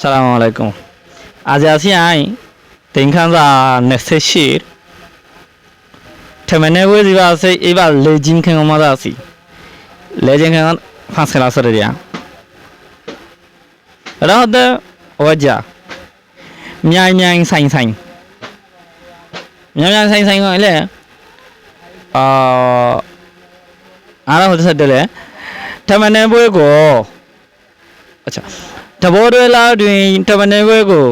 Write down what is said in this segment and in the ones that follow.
ဆလာမ်အလိုင်ကွမ်အာဇာစီအိုင်တင်ခန်းစာ28ထမနေဝေးစီပါစေအေးပါလေဂျင်းခင်ကမသာစီလေဂျင်းခင်ကဖ န်ဆလာစရရရောဒဝကြမြိုင်မြိုင်ဆိုင်ဆိုင်မြိုင်မြိုင်ဆိုင်ဆိုင်ကလည်းအာအားလုံးဆက်တယ်လေထမနေဘွေးကိုအချာတဘောတွဲလာတွင်တမနေဘွဲကို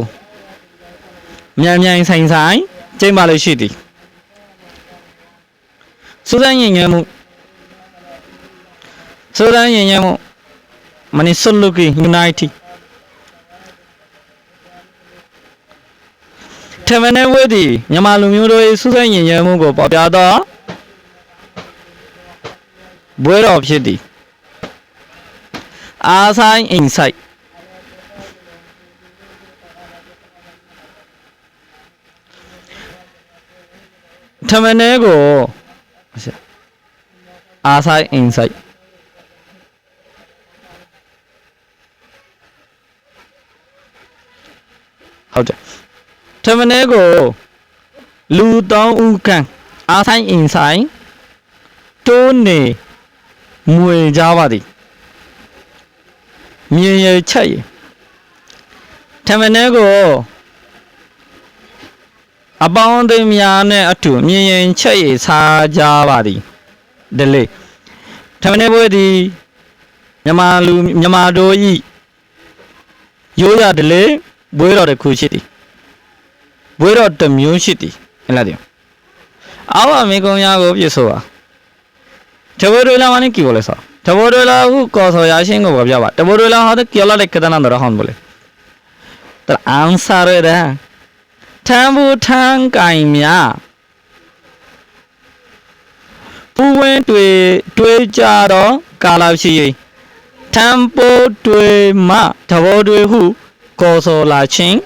မြန်မြန်ဆိုင်ဆိုင်ကျင်းပါလို့ရှိသည်စူဇန်ရင်ငယ်မှုစူဇန်ရင်ငယ်မှုမနီဆုလုကီယူနိုက်တီတမနေဘွဲသည်မြန်မာလူမျိုးတို့၏စူဇန်ရင်ငယ်မှုကိုပေါ်ပြသောဘွဲတော်ဖြစ်သည်အားဆိုင်အိမ်ဆိုင် ထမနေကိုအားဆိုင်အင်းဆိုင်ဟုတ်တယ်ထမနေကိုလူတောင်းဦးကန်အားဆိုင်အင်းဆိုင်တိုးနေမွေကြပါသည်မြင်ရချက်ရထမနေကို အပေါင်းအသင်းများနဲ့အတူမြင်ရင်ချက်ရည်စားကြပါသည်ဒလေထမင်းပွဲသည်မြန်မာလူမြန်မာတို့ဤရိုးရဒလေဘွေတော်တစ်ခုရှိသည်ဘွေတော်တစ်မျိုးရှိသည်ဟဲ့လားတဲ့အောက်အမေကုံရကိုပြဆိုပါတဘိုးတွေလာမနဲ့ကြည့်ပါလဲဆိုတဘိုးတွေလာဟုကော်ဆော်ရရှင်းကိုပြပါတဘိုးတွေလာဟာတဲ့ကြော်လာတဲ့ကဒနာတော့ဟောင်းဘလေတအန်ဆာရတဲ့ ထမ်းဘူးထမ်းကင်များပူဝင်းတွေတွေးကြတော့ကာလာရှိ၏ထမ်းပိုးတွေမှသဘောတွေဟုကော်ဆိုလာချင်း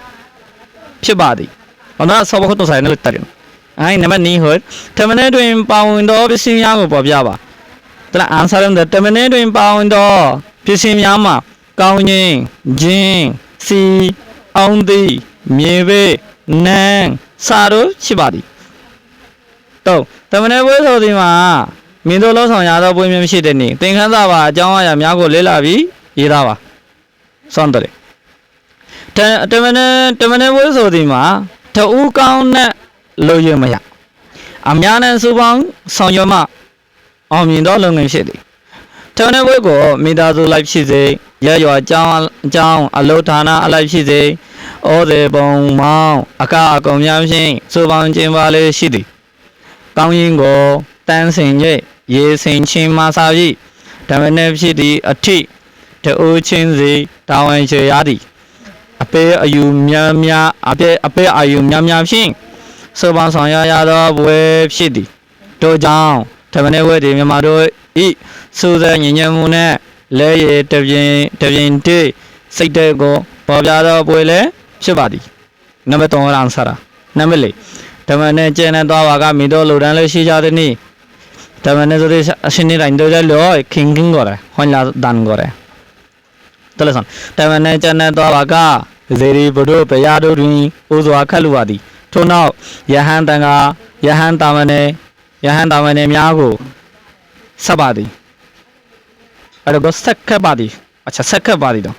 ဖြစ်ပါသည်ဟောနာဆောဘခုတ်ဆိုင်နဲ့တက်တယ်အိုင်နမနီဟောတမနေတွင်ပါဝင်သောပစ္စည်းများကိုပေါ်ပြပါတလားအန်ဆာရမ်တမနေတွင်ပါဝင်သောပစ္စည်းများမှာကောင်းခြင်းဂျင်းစီအောင်သည်မြေဘေး နန်းစာတို့ရှိပါသည်တော့တမန်ပွဲဆိုဒီမှာမင်းတို့လှဆောင်ရသောပွဲမျိုးမရှိတဲ့နေ့သင်ခန်းစာပါအကြောင်းအရာများကိုလေ့လာပြီးရေးသားပါစွန့်တယ်တတမန်တမန်ပွဲဆိုဒီမှာတူကောင်းနဲ့လို့ရမရအများနဲ့စုပေါင်းဆောင်ရွက်မှအောင်မြင်သောလုပ်ငန်းဖြစ်သည်တမန်ပွဲကိုမိသားစုလိုက်ဖြစ်စေရရွာအကြောင်းအကြောင်းအလုဌာနအလိုက်ဖြစ်စေ ဩဒေပုံမောင်းအကအကုံများဖြင့်စူပေါင်းခြင်းပါလေရှိသည်ကောင်းရင်ကိုတန်းစင်၍ရေစင်ချင်းမှစာပြီးဓမ္မနဲ့ဖြစ်သည့်အထိတူချင်းစီတာဝန်ချေရသည်အပေအယူများများအပေအပေအယူများများဖြင့်စူပေါင်းဆောင်ရရသောဘွယ်ဖြစ်သည်တို့ကြောင့်ဓမ္မနဲ့ဝဲသည်မြမတို့ဤစူးစမ်းညဉ့်ညံ့မှုနဲ့လဲရတပြင်းတပြင်းတေးစိတ်တဲ့ကို ပေါ်ပြသောဘွယ်လဲဖြစ်ပါသည်နံပါတ်3ရန်ဆရာနံပါတ်4ဓမ္မနဲ့ကျင့်နေသွားပါကမိတို့လူတန်းလေးရှိကြသည်နိဓမ္မနဲ့ဆိုတဲ့အရှင်နေတိုင်းတို့ကြလို့ခင်ခင်ကိုရဟွန်လာဒန်ကိုရတလဆန်ဓမ္မနဲ့ကျင့်နေသွားပါကဇေရီဘုဒ္ဓပယာတို့တွင်ဥစွာခတ်လူပါသည်ထို့နောက်ယဟန်တန်ကယဟန်တာမနေယဟန်တာမနေများကိုဆက်ပါသည်အဲ့တော့ဆက်ခတ်ပါသည်အချက်ဆက်ခတ်ပါသည်တော့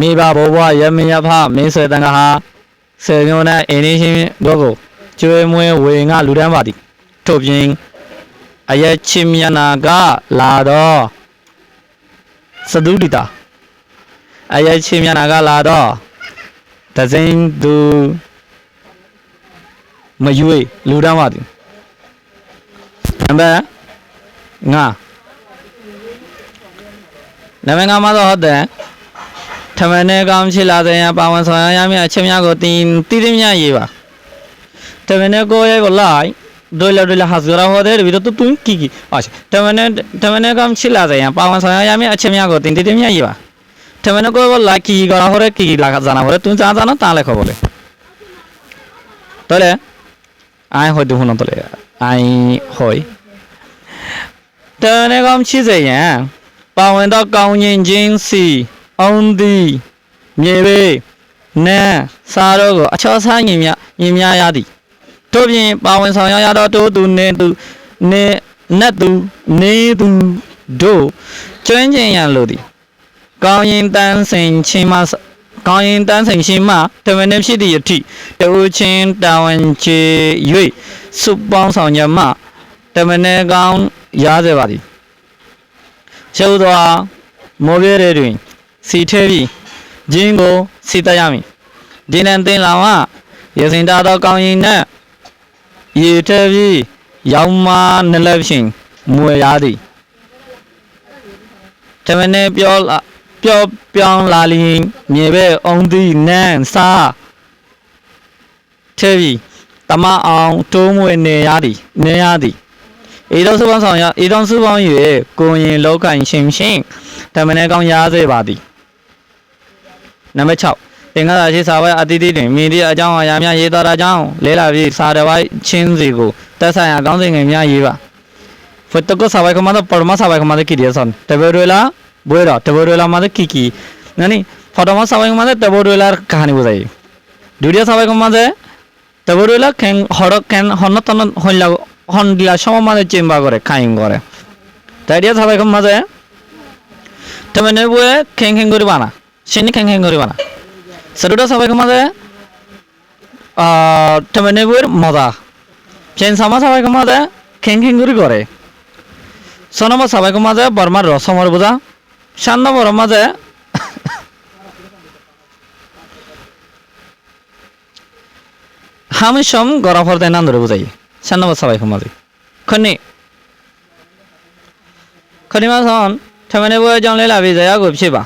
မိဘဘဝရမယဖမင်းဆွေတန်ကဟာစေညောနဲ့အင်းရှင်တို့ကိုကျွေးမွေးဝေငါလူတန်းပါသည်ထို့ပြင်အယက်ချင်းမျက်နာကလာတော့သဒုဒိတာအယက်ချင်းမျက်နာကလာတော့တစိမ့်သူမယွေလူတန်းပါသည်နံပါတ်5နံပါတ်5မှာတော့ဟုတ်တယ် ထမင်းနဲ့ကောင်းချစ်လာတဲ့ရပါဝင်ဆောင်ရရမည့်အချက်များကိုတင်တည်တည်မြရေးပါထမင်းနဲ့ကိုရဲကိုလိုက်ဒိုလာဒိုလာဟာဇရာဟောတဲ့ပြီးတော့တွန်းကီကီအာထမင်းနဲ့ထမင်းနဲ့ကောင်းချစ်လာတဲ့ရပါဝင်ဆောင်ရရမည့် အချက်များကိုတင်တည်တည်မြရေးပါထမင်းနဲ့ကိုကိုလိုက်ကီကဟောတဲ့ကီကီလာကဇာနာဟောတဲ့တွန်းစားစားနော်တားလဲခေါ်ပါလေတော်လေအိုင်ဟိုဒုဟနတော်လေအိုင်ဟိုတမင်းနဲ့ကောင်းချစ်စေရန်ပါဝင်တော့ကောင်းရင်ချင်းစီအောင်သည်မြေပေနန်းစားတို့ကိုအချောစားညီမြညီမြရသည်တို့ပြင်ပါဝင်ဆောင်ရွက်ရသောတိုးသူနေသူနေနတ်သူနေသူတို့ကျွမ်းကျင်ရန်လိုသည်ကောင်းရင်တန်းစင်ချင်းမစကောင်းရင်တန်းစင်ချင်းမတမန်နေဖြစ်သည့်အထိတူချင်းတာဝန်ချေ၍စုပေါင်းဆောင်ညမတမန်နေကောင်းရစေပါသည်ကျုပ်သောမောပြရဲတွင် စီထဲပြီးဂျင်းကိုစီတတ်ရမည်ဒီနန်တင်လာမရစင်တာသောကောင်းရင်နှင့်ရေထဲပြီးရောင်မနလက်ဖြင့်မွေရသည်တမန်နဲ့ပြောလာပြောပြောင်းလာလျင်မြေပဲအောင်သည်နန်းစားထဲပြီးတမအောင်တိုးမွေနေရသည်နေရသည်အေတော်စုပေါင်းဆောင်ရအေတော်စုပေါင်း၍ကိုရင်လောကန်ရှင်ရှင်တမန်နဲ့ကောင်းရစေပါသည် နံပါတ်6သင်္ကသာရှိစာဝဲအတိတိတွင်မိဒီအကြောင်းအရာများရေးတော်တာကြောင့်လဲလာပြီးစာတစ်ပိုင်းချင်းစီကိုတက်ဆိုင်ရာကောင်းစဉ်ငယ်များရေးပါ Foto sabay ko mada porma sabay ko mada kiriya son. Taborela buera taborela mada kiki. Nani foto ma sabay ko mada taborela kahani bujai. Dudia sabay ko mada taborela ken horo ken honno tono honla hondila shoma mada chemba gore kain gore. Taidia sabay ko mada tamane bue ken ken gori bana. Shini ken sini খেং keng gori mana? Seduda sampai kemana? Temennya buir moda চেন সামা সবাই কমা দে খেং খেং করে করে ছ নম্বর সবাই কমা যায় বর্মার রসমর বোঝা সাত নম্বর রমা যায় হামি সম গরাফর দেয় নান্দরে বুঝাই সাত নম্বর সবাই কমা যায় খনি খনিমা মাস হন ঠেমেনে বয়ে জলে লাভি যায় গপছে বা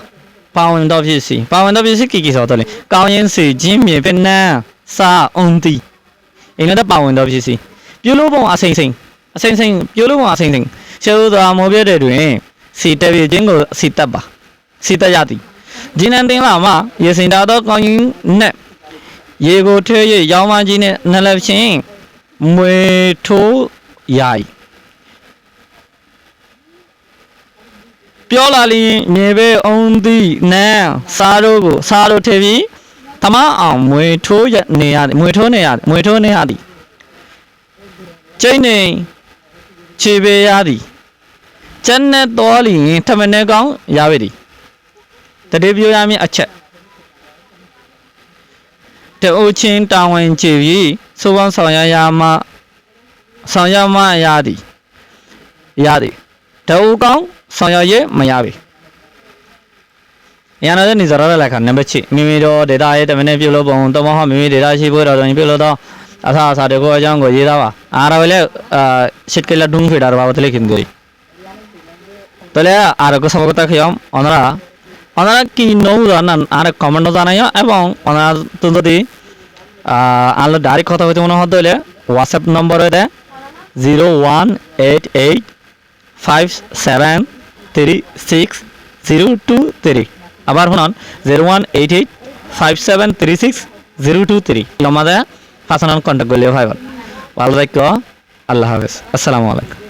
ပါဝင်တော့ဖြစ်စီပါဝင်တော့ဖြစ်စီကီကီဆိုတော့လေကောင်းရင်စီချင်းမြေပင်နန်းစာအုံတီအင်းလည်းပါဝင်တော့ဖြစ်စီပြုလို့ပုံအစိမ့်စိမ့်အစိမ့်စိမ့်ပြုလို့ပုံအစိမ့်စိမ့်ရှေးဥစွာမောပြတဲ့တွင်စီတက်ပြချင်းကိုစီတက်ပါစီတက်ရသည်ဒီနန်တင်လာမှရေစင်တာတော့ကောင်းရင်နဲ့ရေကိုထွေး၍ရောင်းမကြီးနဲ့နှလက်ဖြင့်မွေထိုးရိုက် ပြောလာလျင်မြေပဲအုံးသည့်နန်းစားတို့ကိုစားတို့ထည့်ပြီးသမအောင်မွေထိုးရနေရမွေထိုးနေရမွေထိုးနေရသည်ကျိန်းနေခြေပေရသည်ကျန်နဲ့တော်လျင်ထမနေကောင်းရပါသည်တတိပြောရမည်အချက်တူချင်းတာဝန်ကြည်ပြီးစိုးပေါင်းဆောင်ရရမှဆောင်ရမှရသည်ရသည်တူကောင်းဆောင်ရရဲ့မရပြီရန်တဲ့နေစရတဲ့လက်ခနံပါတ်6မိမိတို့ဒေတာရဲ့တမန်နဲ့ပြုလုပ်ပုံတမဟုတ်မိမိဒေတာရှိဖို့တော့ပြုလုပ်တော့အသာအစာတွေကိုအကြောင်း সয়ে মায়াবি ইয়ান যে নিজের লেখা নে বেছি মিমি র দেদা এ তেমনি পিলো বহন্ত মহ মিমি দেদা শিবই রজনী পিলো দ আথা আশা দেখো এজন গজি দাবা আর হইলে সিটকেলা ডুং ফিডার বাবতলে কিন্তু তাহলে আর সব কথা খেয়াম ওনারা ওনারা কি নৌ জানান আর কমেন্ট জানাইও এবং ওনারা তো যদি আলো ডাইরেক্ট কথা হইতে মনে হয় হইলে হোয়াটসঅ্যাপ নম্বর হইলে zero one eight eight five seven three six zero two three আবার শুনান zero one eight eight five seven three six zero two three আমাদের পাঁচ কন্ট্যাক্ট করলে ভাই ভালো থাকো, আল্লাহ হাফেজ। আসসালামু আলাইকুম।